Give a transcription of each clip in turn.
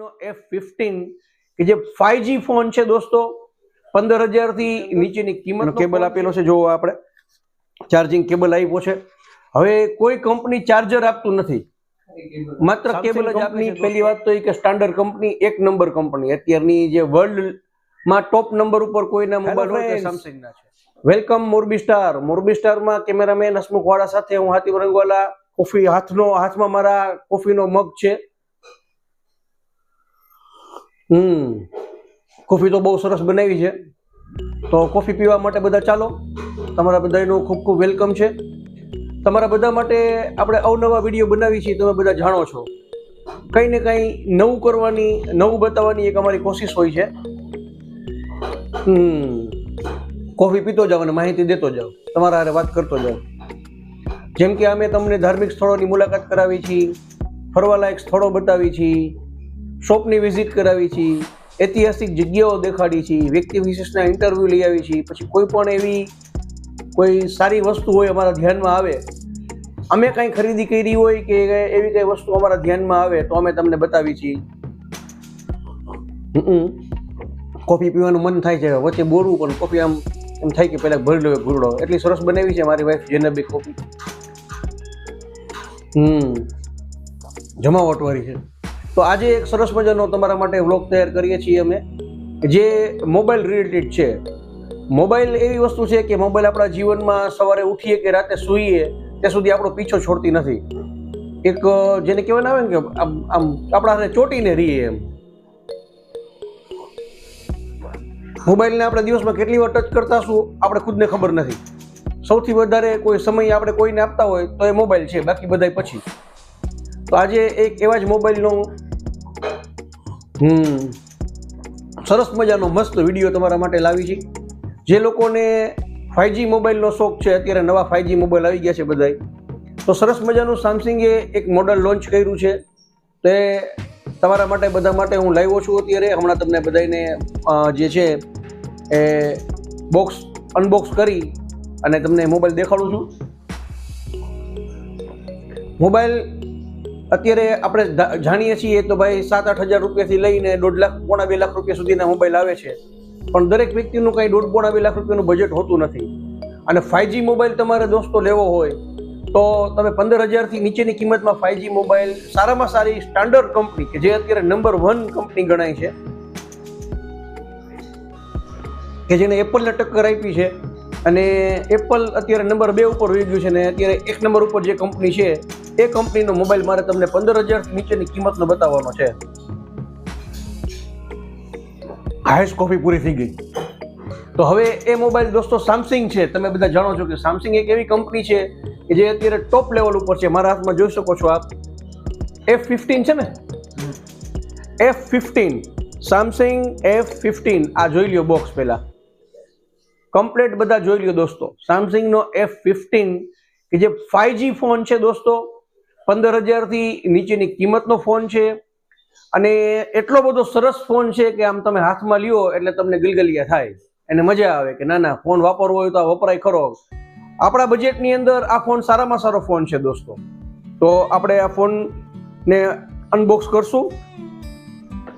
સેમસંગનો F fifteen કે જે five phone છે દોસ્તો પંદર હજારથી નીચેની કિંમતનો કેબલ આપેલો છે. જોવો આપણે. ચાર્જિંગ કેબલ આપ્યો છે. હવે કોઈ કંપની ચાર્જર આપતું નથી. માત્ર કેબલ જ આપની પહેલી વાત તો એ કે સ્ટાન્ડર્ડ કંપની એક નંબર કંપની અત્યારની જે વર્લ્ડમાં ટોપ નંબર ઉપર કોઈના મોબાઈલ હોય સેમસંગના છે. વેલકમ મોરબી સ્ટાર મોરબી સ્ટારમાં કેમેરામેન હસમુખ વાળા સાથે. હું હાથી રંગવાલા. કોફી હાથનો હાથમાં મારા કોફીનો મગ છે. હમ. કોફી તો બહુ સરસ બનાવી છે. તો કોફી પીવા માટે બધા ચાલો. તમારા બધાનું ખૂબ ખૂબ વેલકમ છે. તમારા બધા માટે આપણે અવનવા વીડિયો બનાવી છીએ, તમે બધા જાણો છો. કંઈ ને કંઈ નવું કરવાની, નવું બતાવવાની એક અમારી કોશિશ હોય છે. હમ. કોફી પીતો જાઓ અને માહિતી દેતો જાઓ. તમારા હારે વાત કરતો જાઓ. જેમ કે અમે તમને ધાર્મિક સ્થળોની મુલાકાત કરાવી છીએ, ફરવાલાયક સ્થળો બતાવી છીએ. શોપની વિઝિટ કરાવી છીએ ઐતિહાસિક જગ્યાઓ દેખાડી છીએ વ્યક્તિ વિશેષના ઇન્ટરવ્યૂ લઈ આવી છીએ પછી કોઈ પણ એવી કોઈ સારી વસ્તુ હોય અમારા ધ્યાનમાં આવે, અમે કાંઈ ખરીદી કરી હોય કે એવી કંઈ વસ્તુ અમારા ધ્યાનમાં આવે તો અમે તમને બતાવી છીએ. કોફી પીવાનું મન થાય છે, વચ્ચે બોરવું પણ કોફી આમ એમ થાય કે પહેલાં ભરી લો ભૂરડો. એટલી સરસ બનાવી છે મારી વાઈફ જેનબી કોફી. હમ. જમાવટવાળી છે. તો આજે એક સરસ મજાનો તમારા માટે વ્લોગ તૈયાર કરીએ છીએ અમે, જે મોબાઈલ રિલેટેડ છે. મોબાઈલ એવી વસ્તુ છે કે મોબાઈલ આપણા જીવનમાં સવારે ઉઠીએ કે રાતે સૂઈએ ત્યાં સુધી આપણો પીછો છોડતી નથી. એક જેને કહેવાય આવે ને કે આમ આમ, આપણા હાથે ચોટીને રહીએ એમ. મોબાઈલને આપણે દિવસમાં કેટલી વાર ટચ કરતા શું આપણે ખુદને ખબર નથી. સૌથી વધારે કોઈ સમય આપણે કોઈને આપતા હોય તો એ મોબાઈલ છે, બાકી બધાય પછી. તો આજે એક એવા જ મોબાઈલનો હમ. સરસ મજાનો મસ્ત વીડિયો તમારા માટે લાવી છે. જે લોકોને ફાઈવજી મોબાઈલનો શોખ છે, અત્યારે નવા ફાઈવજી મોબાઈલ આવી ગયા છે બધાય. તો સરસ મજાનું સામસંગે એક મોડલ લોન્ચ કર્યું છે. તે તમારા માટે, બધા માટે હું લાવ્યો છું અત્યારે. હમણાં તમને બધાને જે છે એ બોક્સ અનબોક્સ કરી અને તમને મોબાઈલ દેખાડું છું. મોબાઈલ અત્યારે આપણે જાણીએ છીએ તો ભાઈ સાત આઠ હજાર રૂપિયાથી લઈને દોઢ લાખ, પોણા બે લાખ રૂપિયા સુધીના મોબાઈલ આવે છે. પણ દરેક વ્યક્તિનું કંઈ દોઢ, પોણા બે લાખ રૂપિયાનું બજેટ હોતું નથી. અને ફાઇવજી મોબાઈલ તમારે દોસ્તો લેવો હોય, તો તમે પંદર હજારથી નીચેની કિંમતમાં ફાઇવજી મોબાઈલ સારામાં સારી સ્ટાન્ડર્ડ કંપની કે જે અત્યારે નંબર વન કંપની ગણાય છે, કે જેને એપલને ટક્કર આપી છે. અને એપલ અત્યારે નંબર બે ઉપર રહી ગયું છે ને અત્યારે એક નંબર ઉપર જે કંપની છે એ કંપનીનો મોબાઈલ મારે તમને પંદર હજાર નીચેની કિંમતનો બતાવવાનો છે. હાઈસ કોફી પૂરી થઈ ગઈ. તો હવે એ મોબાઈલ દોસ્તો સામસંગ છે. તમે બધા જાણો છો કે સામસંગ એક એવી કંપની છે કે જે અત્યારે ટોપ લેવલ ઉપર છે. મારા હાથમાં જોઈ શકો છો આપ. એફ ફિફ્ટીન છે ને? F fifteen Samsung F fifteen આ જોઈ લ્યો બોક્સ પહેલાં. કમ્પ્લેટ બધા જોઈ લ્યો દોસ્તો. સામસંગનો એફ ફિફ્ટીન કે જે ફાઈવજી ફોન છે દોસ્તો પંદર હજારથી નીચેની કિંમતનો ફોન છે. અને એટલો બધો સરસ ફોન છે કે આમ તમે હાથમાં લ્યો એટલે તમને ગલગલિયા થાય. એને મજા આવે કે ના ના, ફોન વાપરવો હોય તો આ વપરાય ખરો. આપણા બજેટની અંદર આ ફોન સારામાં સારો ફોન છે દોસ્તો. તો આપણે આ ફોનને અનબોક્સ કરશું.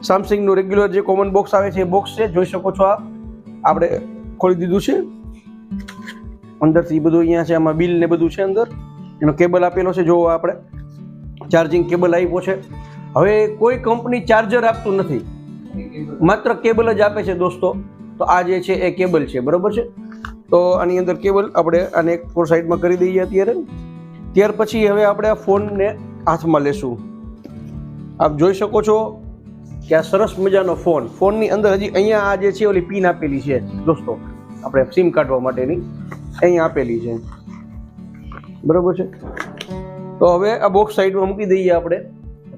સેમસંગનું રેગ્યુલર જે કોમન બોક્સ આવે છે એ બોક્સ છે. જોઈ શકો છો આપ. આપણે ખોલી દીધું છે. અંદરથી બધું અહીંયા છે, આમાં બિલ ને બધું છે અંદર. એનો કેબલ આપેલો છે, જોવો આપણે. ચાર્જિંગ કેબલ આપ્યો છે. હવે કોઈ કંપની ચાર્જર આપતું નથી. માત્ર કેબલ જ આપે છે દોસ્તો. તો આ જે છે એ કેબલ છે, બરાબર છે? તો આની અંદર કેબલ આપણે આને એક ફોર સાઈડમાં કરી દઈએ અત્યારે. ત્યાર પછી હવે આપણે આ ફોનને હાથમાં લેશું. આપ જોઈ શકો છો કે આ સરસ મજાનો ફોન. ફોનની અંદર હજી અહીંયા આ જે છે ઓલી પિન આપેલી છે દોસ્તો. આપણે સિમ કાઢવા માટેની. અહીંયા આપેલી છે. બરોબર છે? તો હવે આ બોક્સ સાઈડમાં મૂકી દઈએ આપણે.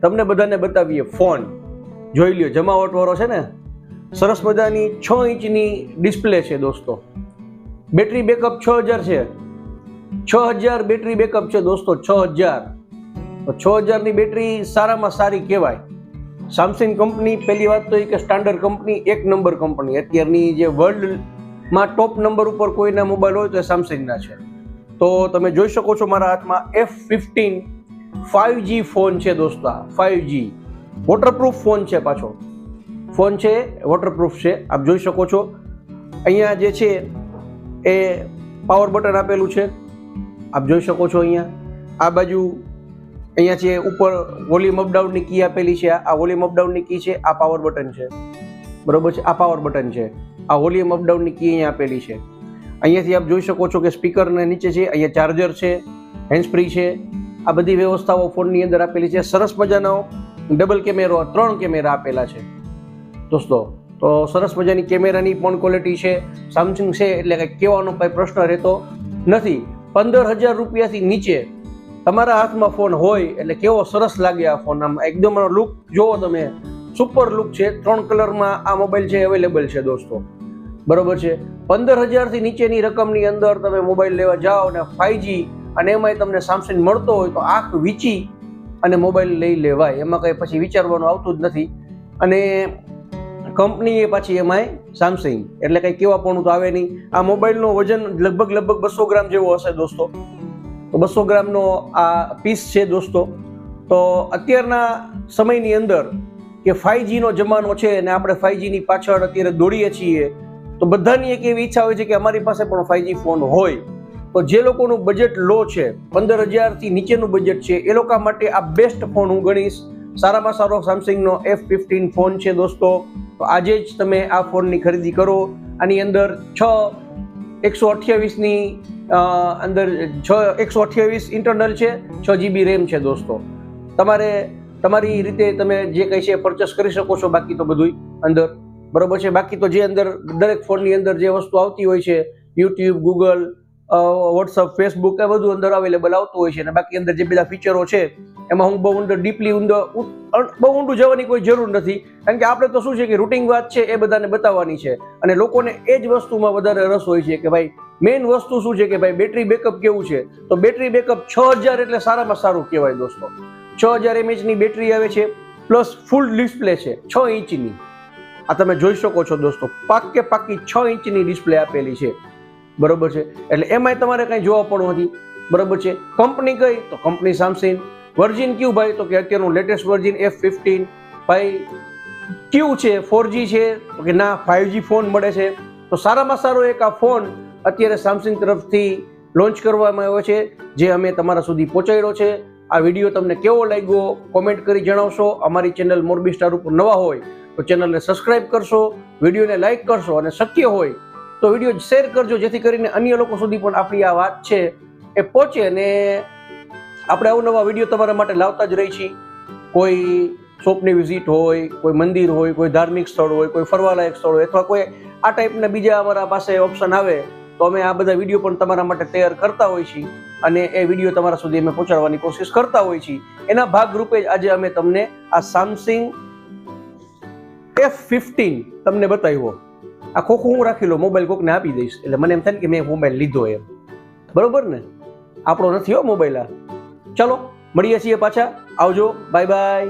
તમને બધાને બતાવીએ ફોન. જોઈ લ્યો જમાવટવાળો છે ને? સરસ મજાની છ ઇંચની ડિસ્પ્લે છે દોસ્તો. બેટરી બેકઅપ છ હજાર છે. છ હજાર બેટરી બેકઅપ છે દોસ્તો, છ હજાર. છ હજારની બેટરી સારામાં સારી કહેવાય. સામસંગ કંપની પહેલી વાત તો એ કે સ્ટાન્ડર્ડ કંપની એક નંબર કંપની અત્યારની જે વર્લ્ડમાં ટોપ નંબર ઉપર કોઈના મોબાઈલ હોય તો એ સામસંગના છે. તો તમે જોઈ શકો છો મારા હાથમાં F fifteen five G phone છે દોસ્તો ફાઇવ જી વોટરપ્રૂફ ફોન છે પાછો. ફોન છે વોટરપ્રૂફ છે. આપ જોઈ શકો છો. અહીંયા જે છે એ પાવર બટન આપેલું છે. આપ જોઈ શકો છો અહીંયા. આ બાજુ અહીંયા છે ઉપર વોલ્યુમ અપડાઉનની કી આપેલી છે. આ વોલ્યુમ અપડાઉનની કી છે. આ પાવર બટન છે. બરોબર છે? આ પાવર બટન છે. આ વોલ્યુમ અપડાઉનની કી અહીંયા આપેલી છે. અહીંયાથી આપ જોઈ શકો છો કે સ્પીકરને નીચે છે, અહીંયા ચાર્જર છે હેન્ડસ્પ્રી છે. આ બધી વ્યવસ્થાઓ ફોનની અંદર આપેલી છે. સરસ મજાનો ડબલ કેમેરો, ત્રણ કેમેરા આપેલા છે. દોસ્તો, તો સરસ મજાની કેમેરાની પણ ક્વોલિટી છે. સેમસંગ છે એટલે કંઈ કહેવાનો કંઈ પ્રશ્ન રહેતો નથી. પંદર હજાર રૂપિયાથી નીચે તમારા હાથમાં ફોન હોય એટલે કેવો સરસ લાગે આ ફોન આમ. એકદમ લુક જોવો તમે. સુપર લુક છે. ત્રણ કલરમાં આ મોબાઈલ છે અવેલેબલ છે દોસ્તો. બરોબર છે? પંદર હજારથી નીચેની રકમની અંદર તમે મોબાઈલ લેવા જાઓ ને ફાઈવજી અને એમાંય તમને સામસંગ મળતો હોય તો આંખ વીચી અને મોબાઈલ લઈ લેવાય. એમાં કંઈ પછી વિચારવાનું આવતું જ નથી. અને કંપનીએ પાછી એમાંય સામસંગ એટલે કંઈ કેવા પણ તો આવે નહીં. આ મોબાઈલનો વજન લગભગ લગભગ બસો ગ્રામ જેવો હશે દોસ્તો. તો બસો ગ્રામનો આ પીસ છે દોસ્તો. તો અત્યારના સમયની અંદર કે ફાઈવજીનો જમાનો છે અને આપણે ફાઇવજીની પાછળ અત્યારે દોડીએ છીએ તો બધાની એક એવી ઈચ્છા હોય છે કે અમારી પાસે પણ ફાઈવજી ફોન હોય. તો જે લોકોનું બજેટ લો છે, પંદર હજારથી નીચેનું બજેટ છે, એ લોકો માટે આ બેસ્ટ ફોન હું ગણીશ. સારામાં સારો સેમસંગનો એફ ફિફ્ટીન ફોન છે દોસ્તો. તો આજે જ તમે આ ફોનની ખરીદી કરો. આની અંદર છ એકસો અઠ્યાવીસની અંદર છ એકસો અઠ્યાવીસ ઇન્ટરનલ છે, છ જીબી રેમ છે દોસ્તો. તમારે તમારી રીતે તમે જે કંઈ છે પરચેસ કરી શકો છો, બાકી તો બધું અંદર. બરોબર છે? બાકી તો જે અંદર, દરેક ફોનની અંદર જે વસ્તુ આવતી હોય છે યુટ્યુબ ગૂગલ વોટ્સઅપ ફેસબુક એ બધું અંદર અવેલેબલ આવતું હોય છે અને બાકી અંદર જે બધા ફીચરો છે, એમાં હું બહુ ઊંડો ડીપલી ઊંડો બહુ ઊંડું જવાની કોઈ જરૂર નથી. કારણ કે આપણે તો શું છે કે રૂટિંગ વાત છે એ બધાને બતાવવાની છે અને લોકોને એ જ વસ્તુમાં વધારે રસ હોય છે કે ભાઈ મેઇન વસ્તુ શું છે કે ભાઈ બેટરી બેકઅપ કેવું છે? તો બેટરી બેકઅપ છ હજાર એટલે સારામાં સારું કહેવાય દોસ્તો. છ હજાર એમએચની બેટરી આવે છે પ્લસ ફૂલ ડિસ્પ્લે છે, છ ઇંચની. આ તમે જોઈ શકો છો દોસ્તો પાકે પાકી છ ઇંચની ડિસ્પ્લે આપેલી છે. બરોબર છે? એટલે એમાંય તમારે કંઈ જોવા પડવું નથી. બરોબર છે? કંપની કઈ? તો કંપની સામસંગ વર્જિન ક્યુ ભાઈ? તો કે અત્યારનું લેટેસ્ટ વર્જિન એફ ફિફ્ટીન ભાઈ, ક્યુ છે? ફોરજી છે? તો કે ના ફાઇવજી ફોન મળે છે. તો સારામાં સારો એક આ ફોન અત્યારે સામસંગ તરફથી લોન્ચ કરવામાં આવ્યો છે, જે અમે તમારા સુધી પહોંચાડ્યો છે. આ વીડિયો તમને કેવો લાગ્યો? કોમેન્ટ કરી જણાવશો. અમારી ચેનલ મોરબી સ્ટાર ઉપર નવા હોય તો ચેનલને સબસ્ક્રાઇબ કરશો, વિડીયોને લાઇક કરશો અને શક્ય હોય તો વીડિયો શેર કરજો, જેથી કરીને અન્ય લોકો સુધી પણ આપણી આ વાત છે એ પહોંચે અને આપણે અવનવા વીડિયો તમારા માટે લાવતા જ રહી છીએ. કોઈ શોપની વિઝિટ હોય, કોઈ મંદિર હોય, કોઈ ધાર્મિક સ્થળ હોય, કોઈ ફરવાલાયક સ્થળ હોય, અથવા કોઈ આ ટાઈપના બીજા અમારા પાસે ઓપ્શન આવે, તો અમે આ બધા વીડિયો પણ તમારા માટે તૈયાર કરતા હોઈએ છીએ અને એ વીડિયો તમારા સુધી અમે પહોંચાડવાની કોશિશ કરતા હોઈએ છીએ. એના ભાગરૂપે જ આજે અમે તમને આ સામસિંગ એફ ફિફ્ટીન તમને બતાવ્યો. આ ખોખું હું રાખી લો મોબાઈલ કોકને આપી દઈશ. એટલે મને એમ થાય કે મેં મોબાઈલ લીધો એમ. બરોબર ને? આપણો નથી હો મોબાઈલ આ. ચલો, મળીએ છીએ પાછા. આવજો. Bye bye